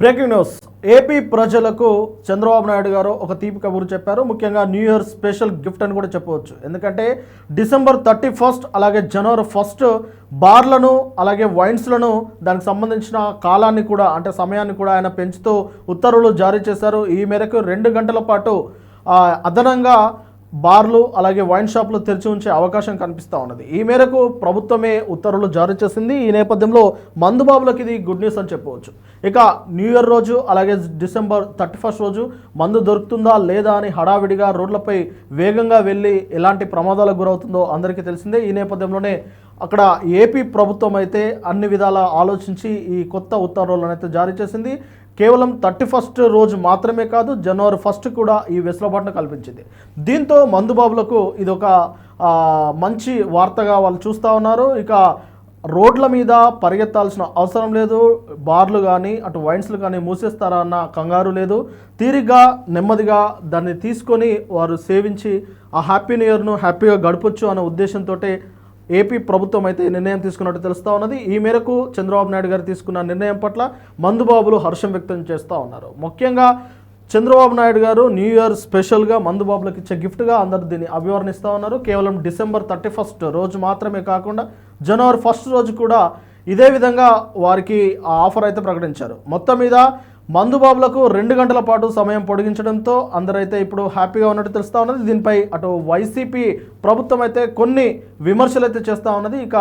Breaking news. AP ప్రజలకు చంద్రబాబు నాయుడు గారు ఒక తీపి కబురు చెప్పారు. ముఖ్యంగా న్యూ ఇయర్ స్పెషల్ గిఫ్ట్ అని కూడా చెప్పవచ్చు. ఎందుకంటే డిసెంబర్ థర్టీ ఫస్ట్ అలాగే జనవరి ఫస్ట్ బార్లను అలాగే వైన్స్లను దానికి సంబంధించిన కాలాన్ని కూడా అంటే సమయాన్ని కూడా ఆయన పెంచుతూ ఉత్తర్వులు జారీ చేశారు. ఈ మేరకు రెండు గంటల పాటు అదనంగా బార్లు అలాగే వైన్ షాపులు తెరిచి ఉంచే అవకాశం కనిపిస్తూ ఉన్నది. ఈ మేరకు ప్రభుత్వమే ఉత్తర్వులు జారీ చేసింది. ఈ నేపథ్యంలో మందుబాబులకు ఇది గుడ్ న్యూస్ అని చెప్పవచ్చు. ఇక న్యూ ఇయర్ రోజు అలాగే డిసెంబర్ థర్టీ ఫస్ట్ రోజు మందు దొరుకుతుందా లేదా అని హడావిడిగా రోడ్లపై వేగంగా వెళ్ళి ఎలాంటి ప్రమాదాలకు గురవుతుందో అందరికీ తెలిసిందే. ఈ నేపథ్యంలోనే అక్కడ ఏపీ ప్రభుత్వం అయితే అన్ని విధాల ఆలోచించి ఈ కొత్త ఉత్తర్వులను అయితే జారీ చేసింది. కేవలం థర్టీ ఫస్ట్ రోజు మాత్రమే కాదు జనవరి ఫస్ట్ కూడా ఈ వెసులుబాటును కల్పించింది. దీంతో మందుబాబులకు ఇది ఒక మంచి వార్తగా వాళ్ళు చూస్తూ ఉన్నారు. ఇక రోడ్ల మీద పరిగెత్తాల్సిన అవసరం లేదు. బార్లు కానీ అటు వైన్స్లు కానీ మూసేస్తారా అన్న కంగారు లేదు. తీరిగ్గా నెమ్మదిగా దాన్ని తీసుకొని వారు సేవించి ఆ హ్యాపీ న్యూ ఇయర్ను హ్యాపీగా గడపొచ్చు అనే ఉద్దేశంతో ఏపీ ప్రభుత్వం అయితే నిర్ణయం తీసుకున్నట్టు తెలుస్తూ ఉన్నది. ఈ మేరకు చంద్రబాబు నాయుడు గారు తీసుకున్న నిర్ణయం పట్ల మందుబాబులు హర్షం వ్యక్తం చేస్తూ ఉన్నారు. ముఖ్యంగా చంద్రబాబు నాయుడు గారు న్యూ ఇయర్ స్పెషల్గా మందుబాబులకు ఇచ్చే గిఫ్ట్గా అందరు దీన్ని అభివర్ణిస్తూ ఉన్నారు. కేవలం డిసెంబర్ థర్టీ ఫస్ట్ రోజు మాత్రమే కాకుండా జనవరి ఫస్ట్ రోజు కూడా ఇదే విధంగా వారికి ఆ ఆఫర్ అయితే ప్రకటించారు. మొత్తం మీద మందుబాబులకు రెండు గంటల పాటు సమయం పొడిగించడంతో అందరైతే ఇప్పుడు హ్యాపీగా ఉన్నట్టు తెలుస్తూ ఉన్నది. దీనిపై అటు వైసీపీ ప్రభుత్వం అయితే కొన్ని విమర్శలు అయితే చేస్తూ ఉన్నది. ఇక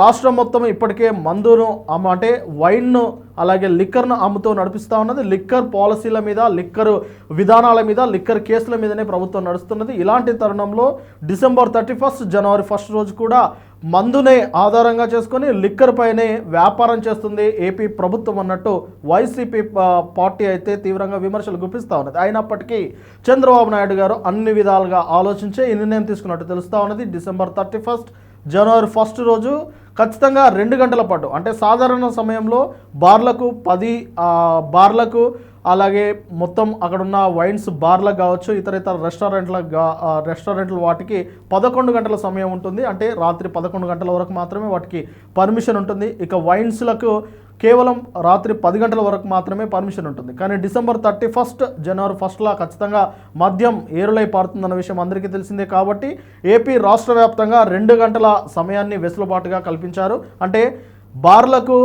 రాష్ట్రం మొత్తం ఇప్పటికే మందును అంటే వైన్ను అలాగే లిక్కర్ను అమ్ముతూ నడిపిస్తూ ఉన్నది. లిక్కర్ పాలసీల మీద లిక్కర్ విధానాల మీద లిక్కర్ కేసుల మీదనే ప్రభుత్వం నడుస్తున్నది. ఇలాంటి తరుణంలో డిసెంబర్ థర్టీ ఫస్ట్ జనవరి ఫస్ట్ రోజు కూడా మందునే ఆధారంగా చేసుకొని లిక్కర్ పైనే వ్యాపారం చేస్తుంది ఏపీ ప్రభుత్వం అన్నట్టు వైసీపీ పార్టీ అయితే తీవ్రంగా విమర్శలు గుప్పిస్తూ ఉన్నది. అయినప్పటికీ చంద్రబాబు నాయుడు గారు అన్ని విధాలుగా ఆలోచించే ఈ నిర్ణయం తీసుకున్నట్టు తెలుస్తూ ఉన్నది. డిసెంబర్ థర్టీ ఫస్ట్ జనవరి ఫస్ట్ రోజు ఖచ్చితంగా రెండు గంటల పాటు అంటే సాధారణ సమయంలో బార్లకు పది బార్లకు అలాగే మొత్తం అక్కడున్న వైన్స్ బార్లకు కావచ్చు ఇతర ఇతర రెస్టారెంట్లకు రెస్టారెంట్లు వాటికి పదకొండు గంటల సమయం ఉంటుంది. అంటే రాత్రి పదకొండు గంటల వరకు మాత్రమే వాటికి పర్మిషన్ ఉంటుంది. ఇక వైన్స్లకు కేవలం రాత్రి పది గంటల వరకు మాత్రమే పర్మిషన్ ఉంటుంది. కానీ డిసెంబర్ థర్టీ ఫస్ట్ జనవరి ఫస్ట్లా ఖచ్చితంగా మద్యం ఏరులై పారుతుందన్న విషయం అందరికీ తెలిసిందే కాబట్టి ఏపీ రాష్ట్ర వ్యాప్తంగా రెండు గంటల సమయాన్ని వెసులుబాటుగా కల్పించారు. అంటే బార్లకు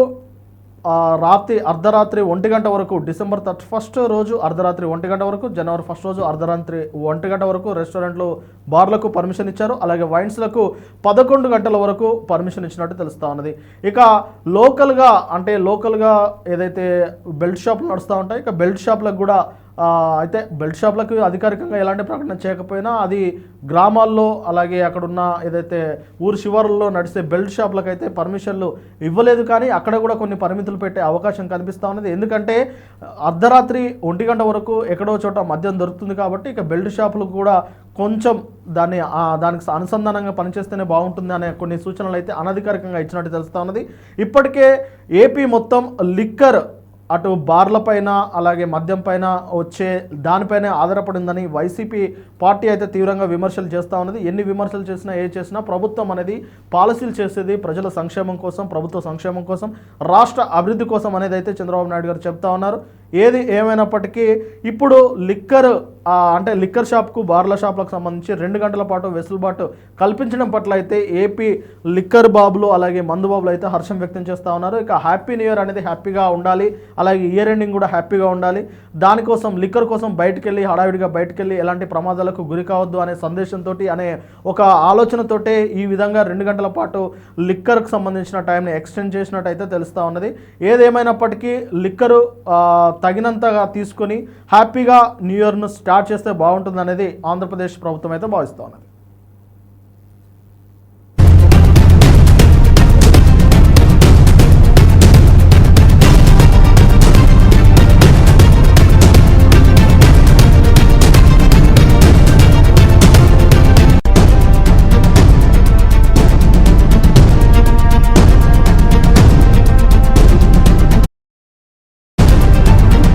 రాత్రి అర్ధరాత్రి ఒంటి గంట వరకు డిసెంబర్ థర్టీ ఫస్ట్ రోజు అర్ధరాత్రి ఒంటి గంట వరకు జనవరి ఫస్ట్ రోజు అర్ధరాత్రి ఒంటి గంట వరకు రెస్టారెంట్లు బార్లకు పర్మిషన్ ఇచ్చారు. అలాగే వైన్స్లకు పదకొండు గంటల వరకు పర్మిషన్ ఇచ్చినట్టు తెలుస్తూ ఉన్నది. ఇక లోకల్గా అంటే లోకల్గా ఏదైతే బెల్ట్ షాపులు నడుస్తూ ఉంటాయి ఇక బెల్ట్ షాప్లకు కూడా అయితే బెల్ట్ షాపులకు అధికారికంగా ఎలాంటి ప్రకటన చేయకపోయినా అది గ్రామాల్లో అలాగే అక్కడున్న ఏదైతే ఊరు శివారుల్లో నడిచే బెల్ట్ షాపులకు అయితే పర్మిషన్లు ఇవ్వలేదు కానీ అక్కడ కూడా కొన్ని పరిమితులు పెట్టే అవకాశం కనిపిస్తూ ఉన్నది. ఎందుకంటే అర్ధరాత్రి ఒంటి గంట వరకు ఎక్కడో చోట మద్యం దొరుకుతుంది కాబట్టి ఇక బెల్ట్ షాపులు కూడా కొంచెం దాన్ని దానికి అనుసంధానంగా పనిచేస్తేనే బాగుంటుంది అనే కొన్ని సూచనలు అయితే అనధికారికంగా ఇచ్చినట్టు తెలుస్తూ ఉన్నది. ఇప్పటికే ఏపీ మొత్తం లిక్కర్ అటు బార్ల పైన అలాగే మద్యం పైన వచ్చే దానిపైనే ఆధారపడిందని వైసీపీ పార్టీ అయితే తీవ్రంగా విమర్శలు చేస్తూ ఉన్నది. ఎన్ని విమర్శలు చేసినా ఏ చేసినా ప్రభుత్వం అనేది పాలసీలు చేసేది ప్రజల సంక్షేమం కోసం ప్రభుత్వ సంక్షేమం కోసం రాష్ట్ర అభివృద్ధి కోసం అనేది అయితే చంద్రబాబు నాయుడు గారు చెప్తా ఉన్నారు. ఏది ఏమైనప్పటికీ ఇప్పుడు లిక్కర్ అంటే లిక్కర్ షాప్కు బార్ల షాప్లకు సంబంధించి రెండు గంటల పాటు వెసులుబాటు కల్పించడం పట్ల అయితే ఏపీ లిక్కర్ బాబులు అలాగే మందు బాబులు అయితే హర్షం వ్యక్తం చేస్తూ ఉన్నారు. ఇక హ్యాపీ న్యూ ఇయర్ అనేది హ్యాపీగా ఉండాలి. అలాగే ఇయర్ ఎండింగ్ కూడా హ్యాపీగా ఉండాలి. దానికోసం లిక్కర్ కోసం బయటకు వెళ్ళి హడావిడిగా బయటకు వెళ్ళి ఎలాంటి ప్రమాదాలకు గురి కావద్దు అనే సందేశంతో అనే ఒక ఆలోచనతోటే ఈ విధంగా రెండు గంటల పాటు లిక్కర్కు సంబంధించిన టైంని ఎక్స్టెండ్ చేసినట్టయితే తెలుస్తూ ఉన్నది. ఏదేమైనప్పటికీ లిక్కరు తగినంతగా తీసుకొని హ్యాపీగా న్యూ ఇయర్ను స్టార్ట్ చేస్తే బాగుంటుంది అనేది ఆంధ్రప్రదేశ్ ప్రభుత్వం అయితే భావిస్తూ ఉన్నది